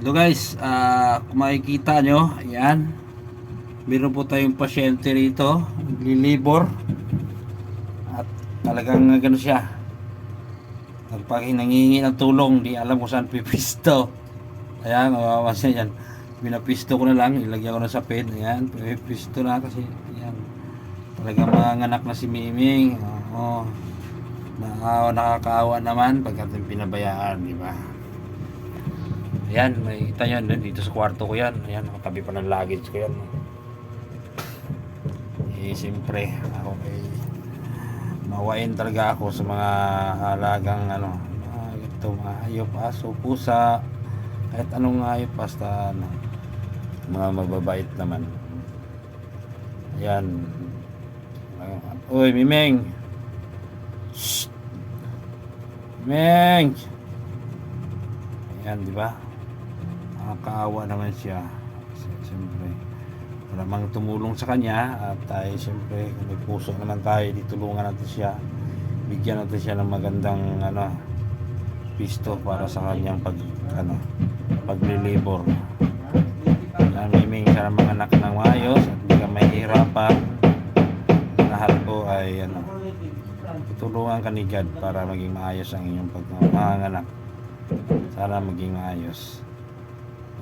Hello guys, kung makikita nyo, ayan. Meron po tayong pasyente rito, lilibor. At talagang gano siya. Nagpakinangingi ng tulong, di alam kung saan pipisto. Ayan, kawawa siya yan. Binapisto ko na lang, ilagyan ko na sa pen. Ayan, pipisto na kasi, ayan. Talagang mga anak na si Miming. Oo. Na, nakakaawa naman pagkat pinabayaan, di ba? Ayan, makikita nyo din dito sa kwarto ko yan. Ayan, nakatabi pa ng luggage ko yan. Eh, siyempre, ako ay mawain talaga ako sa mga halagang ano, mga ito, mga hayop, aso, pusa, kahit anong hayop, basta ano, mga mababait naman. Ayan. Uy, Mimeng! Shh! Mimeng! Ayan, di ba? Nakakaawa naman siya. Siyempre, wala mang tumulong sa kanya at tayo siyempre, kung may puso naman tayo, ditulungan natin siya. Bigyan natin siya ng magandang ano, pisto para sa kanyang pag ano, paglilibor. Yan, miming ka ng mga anak ng maayos at hindi ka mahihirapan. Lahat po ay ano, tutulungan ka ni God para maging maayos ang inyong pagpanganak. Sana maging maayos.